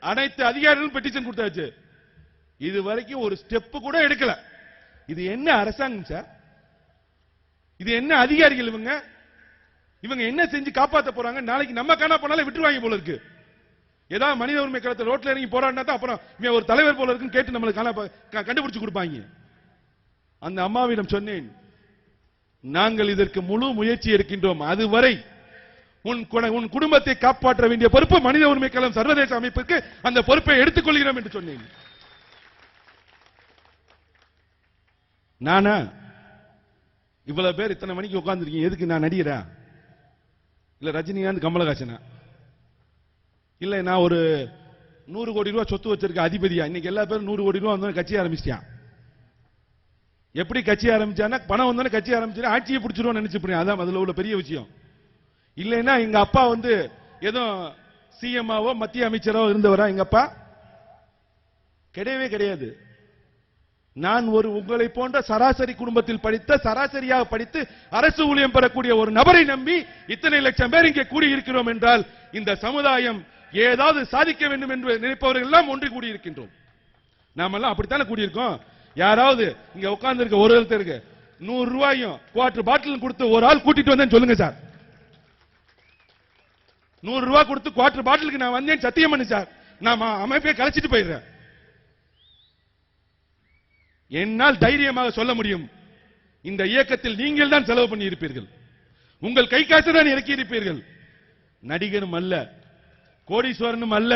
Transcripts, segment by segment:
அனைத்து அதிகாரிகளும் பெட்டிஷன் கொடுத்தாச்சு. இது வரைக்கும் ஒரு ஸ்டெப் கூட எடுக்கல. இது என்ன அரசாங்கம் சார் இது என்ன அதிகாரிகள் இவங்க? இவங்க என்ன செஞ்சு காப்பாற்ற போறாங்க? நாளைக்கு நம்ம காணா போனாலும் விட்டுருவாங்க போல இருக்கு. ஏதாவது மனித உரிமை களத்தில் ரோட்ல இறங்கி போராடினா தான் அப்புறம் இவன் ஒரு தலைவர் போல இருக்குன்னு கேட்டு நம்மளுக்கு கண்டுபிடிச்சு கொடுப்பாங்க. அந்த அம்மாவிடம் சொன்னேன் நாங்கள் இதற்கு முழு முயற்சி எடுக்கின்றோம். அதுவரை உன் உன் குடும்பத்தை காப்பாற்ற வேண்டிய பொறுப்பு மனித உரிமை களம் சர்வதேச அமைப்புக்கு அந்த பொறுப்பை எடுத்துக்கொள்கிறோம் என்று சொன்னேன். நானா? இவ்வளவு பேர் இத்தனை மணிக்கு உட்கார்ந்துருக்கீங்க. எதுக்கு நான் நடிகரா? இல்ல ரஜினிகாந்த் கமலஹாசனா? இல்ல நான் ஒரு நூறு கோடி ரூபாய் சொத்து வச்சிருக்க அதிபதியா? இன்னைக்கு எல்லா பேரும் நூறு கோடி ரூபாய் வந்தோன்னு கட்சி ஆரம்பிச்சிட்டான். எப்படி கட்சி ஆரம்பிச்சானா பணம் வந்தோன்னு கட்சி ஆரம்பிச்சா ஆட்சியை பிடிச்சிருவோம் நினைச்சு அதான் அதுல உள்ள பெரிய விஷயம். இல்லைன்னா எங்க அப்பா வந்து ஏதோ சிஎம்ஆவோ மத்திய அமைச்சரோ இருந்தவரா எங்க அப்பா? கிடையவே கிடையாது. நான் ஒரு உங்களை போன்ற சராசரி குடும்பத்தில் படித்த சராசரியாக படித்து அரசு ஊழியம் பெறக்கூடிய ஒரு நபரை நம்பி இத்தனை லட்சம் பேர் இங்கே கூடியிருக்கிறோம் என்றால் இந்த சமுதாயம் ஏதாவது சாதிக்க வேண்டும் என்று நினைப்பவர்கள் எல்லாம் ஒன்று கூடியிருக்கின்றோம். நாமெல்லாம் அப்படித்தானே கூடியிருக்கோம்? யாராவது இங்க உட்கார்ந்து இருக்க ஒரு ஒருத்தருக்கு நூறு ரூபாயும் குவார்டர் பாட்டில் கொடுத்து ஒரு ஆள் கூட்டிட்டு வந்தேன்னு சொல்லுங்க சார். நூறு ரூபாய் கொடுத்து குவார்டர் பாட்டிலுக்கு நான் வந்தேன் சத்தியம் பண்ணு சார். நான் அமைப்பை கலைச்சிட்டு போயிடுறேன். என்னால் தைரியமாக சொல்ல முடியும். இந்த இயக்கத்தில் நீங்கள் தான் செலவு பண்ணி இருப்பீர்கள் உங்கள் கை காசு தான் இறக்கி இருப்பீர்கள் நடிகரும் அல்ல கோடீஸ்வரனும் அல்ல.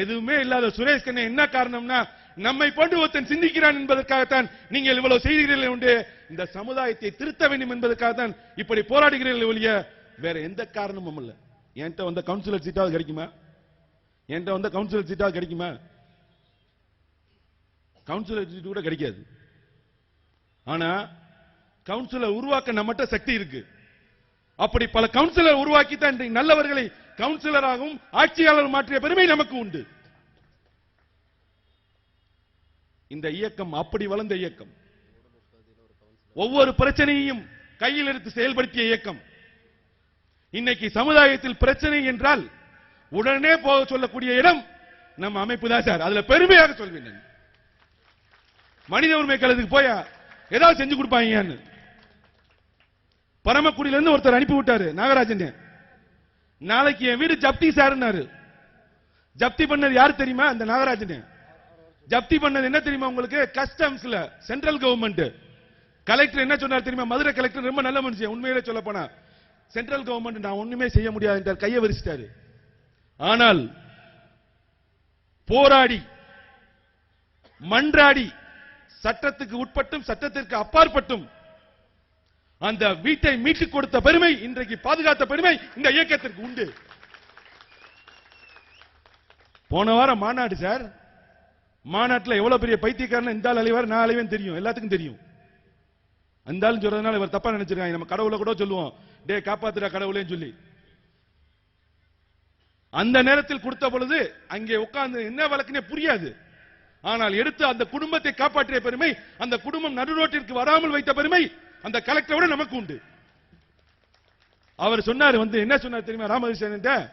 எதுவுமே இல்லாத சுரேஷ் கண்ணன் என்ன காரணம்னா நம்மை போன்று ஒருத்தன் சிந்திக்கிறான் என்பதற்காகத்தான் நீங்கள் இவ்வளவு செய்கிறீர்கள் உண்டு. இந்த சமுதாயத்தை திருத்த வேண்டும் என்பதற்காகத்தான் இப்படி போராடுகிறீர்கள் ஒழிய வேற எந்த காரணமும் இல்லை. என்கிட்ட வந்த கவுன்சிலர் சீட்டாவது கிடைக்குமா? என்கிட்ட வந்த கவுன்சிலர் சீட்டாவது கிடைக்குமா? கவுன்சிலர் சீட்டு கூட கிடைக்காது. ஆனா கவுன்சிலர் உருவாக்க நம்மகிட்ட சக்தி இருக்கு. அப்படி பல கவுன்சிலர் உருவாக்கி தான் நல்லவர்களை கவுன்சிலராகவும் ஆட்சியாளர் மாற்றிய பெருமை நமக்கு உண்டு. இந்த இயக்கம் அப்படி வளர்ந்த இயக்கம். ஒவ்வொரு பிரச்சனையையும் கையில் எடுத்து செயல்படுத்திய இயக்கம். இன்னைக்கு சமுதாயத்தில் பிரச்சனை என்றால் உடனே போக சொல்லக்கூடிய இடம் நம்ம அமைப்பு தான் சார். அதுல பெருமையாக சொல்வேன் மனித உரிமை கழகத்துக்கு போயா ஏதாவது செஞ்சு கொடுப்பாங்கன்னு பரமக்குடியில இருந்து ஒருத்தர் அனுப்பி விட்டாரு நாகராஜன். நாளைக்கு என் வீடு ஜப்தி சார்னாரு. ஜப்தி பண்ணது யார் தெரியுமா? அந்த நாகராஜன். ஜப்தி பண்ணது என்ன தெரியுமா உங்களுக்கு? கஸ்டம்ஸ்ல சென்ட்ரல் கவர்மெண்ட். கலெக்டர் என்ன சொன்னார் தெரியுமா? மதுரை கலெக்டர் ரொம்ப நல்ல மனுஷன் உண்மையிலே சொல்ல போனா. சென்ட்ரல் கவர்மெண்ட் நான் ஒண்ணுமே செய்ய முடியாது என்றார் கையை விரிச்சிட்டாரு. ஆனால் போராடி மன்றாடி சட்டத்துக்கு உட்பட்டும் சட்டத்திற்கு அப்பாற்பட்டும் அந்த வீட்டை மீட்டுக் கொடுத்த பெருமை இன்றைக்கு பாதுகாத்த பெருமை இந்த இயக்கத்திற்கு உண்டு. போன வாரம் மாநாடு சார். மாநாட்டில் எவ்வளவு பெரிய பைத்தியக்காரன் இந்த ஆள் நான் அலைவேன் தெரியும். எல்லாத்துக்கும் தெரியும். அந்தாலும் சொல்றதுனால இவர் தப்பா நினைச்சிருக்காங்க. நம்ம கடவுளை கூட சொல்லுவோம். டே காப்பாத்துற கடவுளேன்னு சொல்லி. அந்த நேரத்தில் கொடுத்த பொழுது அங்கே உட்கார்ந்து என்ன வழக்குனே புரியாது. ஆனால் எடுத்து அந்த குடும்பத்தை காப்பாற்றிய பெருமை அந்த குடும்பம் நடுரோட்டிற்கு வராமல் வைத்த பெருமை அந்த கலெக்டரோட நமக்கு உண்டு. அவர் சொன்னார் வந்து என்ன சொன்னார் தெரியுமா ராமகிருஷ்ணன்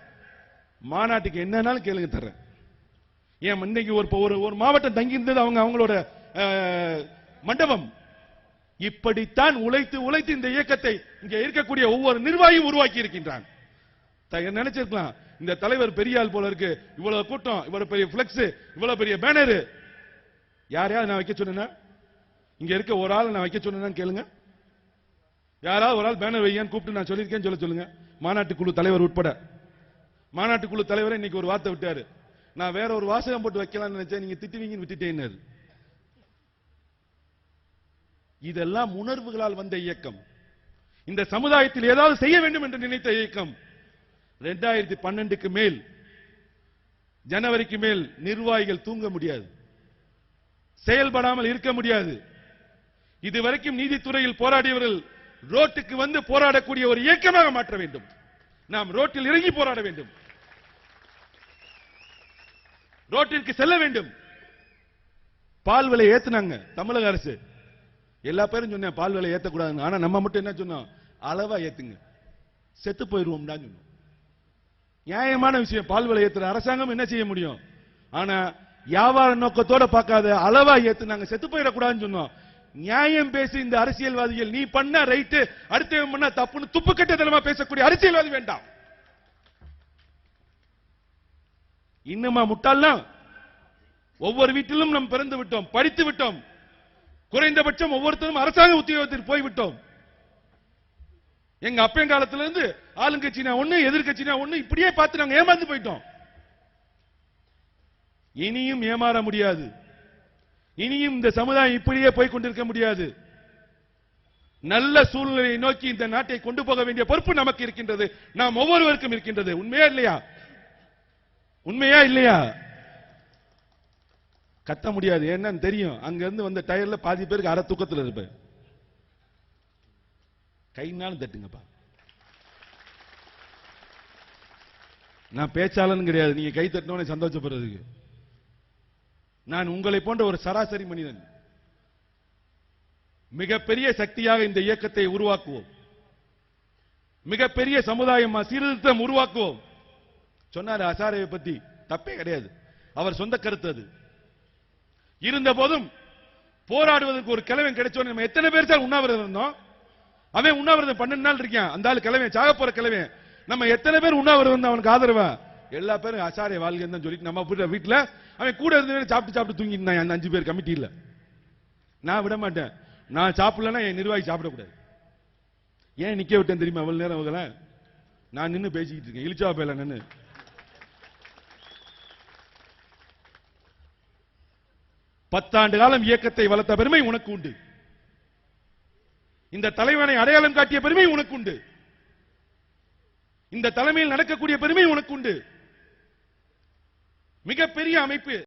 மாநாட்டுக்கு என்னன்னாலும் கேளுங்க தர்றேன். ஏன் இன்னைக்கு ஒரு ஒரு ஒரு மாவட்டம் தங்கி இருந்தது அவங்க அவங்களோட மண்டபம். இப்படித்தான் உழைத்து உழைத்து இந்த இயக்கத்தை இங்க இருக்கக்கூடிய ஒவ்வொரு நிர்வாகியும் உருவாக்கி இருக்கின்றான். த- நினைச்சிருக்கலாம்? இந்த தலைவர் பெரிய ஆள் போல இருக்கு. இவ்வளவு கூட்டம் இவ்வளவு பெரிய பிளெக்ஸ் இவ்வளவு பெரிய பேனர் யாரையாவது நான் வைக்க சொன்னேன்னா? இங்க இருக்க ஒரு ஆள் நான் வைக்க சொன்னேன்னு கேளுங்க. யாராவது ஒரு ஆள் பேனர் வையான்னு கூப்பிட்டு நான் சொல்லியிருக்கேன்னு சொல்ல சொல்லுங்க. மாநாட்டு குழு தலைவர் உட்பட. மாநாட்டு குழு தலைவரை இன்னைக்கு ஒரு வார்த்தை விட்டாரு. நான் வேற ஒரு வாசகம் போட்டு வைக்கலாம்னு நினைச்சேன். நீங்க திட்டுவீங்கன்னு விட்டுட்டேன்னு இதெல்லாம் உணர்வுகளால் வந்த இயக்கம். இந்த சமுதாயத்தில் ஏதாவது செய்ய வேண்டும் என்று நினைத்த இயக்கம். ரெண்டாயிரத்தி பன்னெண்டுக்கு மேல் ஜனவரிக்கு மேல் நிர்வாகிகள் தூங்க முடியாது. செயல்படாமல் இருக்க முடியாது. இதுவரைக்கும் நீதித்துறையில் போராடியவர்கள் ரோட்டுக்கு வந்து போராடக்கூடிய ஒரு இயக்கமாக மாற்ற வேண்டும். நாம் ரோட்டில் இறங்கி போராட வேண்டும். ரோட்டிற்கு செல்ல வேண்டும். பால் விலை ஏத்துனாங்க தமிழக அரசு. எல்லா பேரும் சொன்னேன் பால் விலை ஏத்தக்கூடாதுன்னு. ஆனா நம்ம மட்டும் என்ன சொன்னோம்? அளவாக ஏத்துங்க. செத்து போயிருவோம் சொன்னோம். நியாயமான விஷயம் பால் விலை ஏத்துற அரசாங்கம் என்ன செய்ய முடியும்? ஆனா வியாபார நோக்கத்தோட பார்க்காத அளவா ஏத்து நாங்க செத்து போயிடக்கூடாதுன்னு சொன்னோம். நியாயம் பேசி இந்த அரசியல்வாதிகள் நீ பண்ண ரைட்டு அடுத்த பண்ண தப்புன்னு துப்பு கட்டத்தனமா பேசக்கூடிய அரசியல்வாதி வேண்டாம். இன்னுமா முட்டாள்லாம்? ஒவ்வொரு வீட்டிலும் நாம் பிறந்து விட்டோம் படித்து விட்டோம். குறைந்தபட்சம் ஒவ்வொருத்தரும் அரசாங்க உத்தியோகத்தில் போய்விட்டோம். எங்க அப்பன் காலத்துல இருந்து ஆளுங்கட்சினா ஒண்ணு எதிர்கட்சினா ஒண்ணு இப்படியே பார்த்து நாங்க ஏமாந்து போயிட்டோம். இனியும் ஏமாற முடியாது. இனியும் இந்த சமுதாயம் இப்படியே போய் கொண்டிருக்க முடியாது. நல்ல சூழ்நிலையை நோக்கி இந்த நாட்டை கொண்டு போக வேண்டிய பொறுப்பு நமக்கு இருக்கின்றது. நாம் ஒவ்வொருவருக்கும் இருக்கின்றது. உண்மையா இல்லையா? உண்மையா இல்லையா? கத்த முடியாது. என்னன்னு தெரியும். அங்க இருந்து வந்த டயர்ல பாதி பேருக்கு அரை தூக்கத்தில் இருப்பேன் கைனாலும் தட்டுங்கப்பா. நான் பேச்சாளன் கிடையாது. நீங்க கை தட்டினோட சந்தோஷப்படுறதுக்கு. நான் உங்களை போன்ற ஒரு சராசரி மனிதன். மிகப்பெரிய சக்தியாக இந்த இயக்கத்தை உருவாக்குவோம். மிகப்பெரிய சமுதாயம் சீர்திருத்தம் உருவாக்குவோம். சொன்னார் அசாரையை பத்தி. தப்பே கிடையாது. அவர் சொந்த கருத்து அது. இருந்த போதும் போராடுவதற்கு ஒரு கிழவன் கிடைச்சோன்னு நம்ம எத்தனை பேர் சார் உண்ணாவிரதம் இருந்தோம்? அவன் உண்ணாவிரதம் பன்னெண்டு நாள் இருக்கான் அந்த ஆள் கிழவன் சாக போற கிழவன். நம்ம எத்தனை பேர் உண்ணாவிரதம் அவனுக்கு ஆதரவா? எல்லா பேரும் அசாரை வாழ்க்கைன்னு தான் சொல்லிட்டு நம்ம வீட்டுல வீட்டில் அவன் கூட இருந்து சாப்பிட்டு சாப்பிட்டு தூங்கிட்டு இருந்தான். அந்த அஞ்சு பேர் கமிட்டியில் நான் விட மாட்டேன். நான் சாப்பிடலன்னா என் நிர்வாகி சாப்பிடக்கூடாது. ஏன் நிக்க விட்டேன் தெரியுமா? அவ்வளவு நேரம் அவங்கள நான் நின்று பேசிக்கிட்டு இருக்கேன். இழிச்சா போயில நின்று பத்தாண்டு காலம் இயக்கத்தை வளர்த்த பெருமை உனக்கு உண்டு. இந்த தலைவனை அடையாளம் காட்டிய பெருமை உனக்கு உண்டு. இந்த தலைமையில் நடக்கக்கூடிய பெருமை உனக்கு உண்டு. மிகப்பெரிய அமைப்பு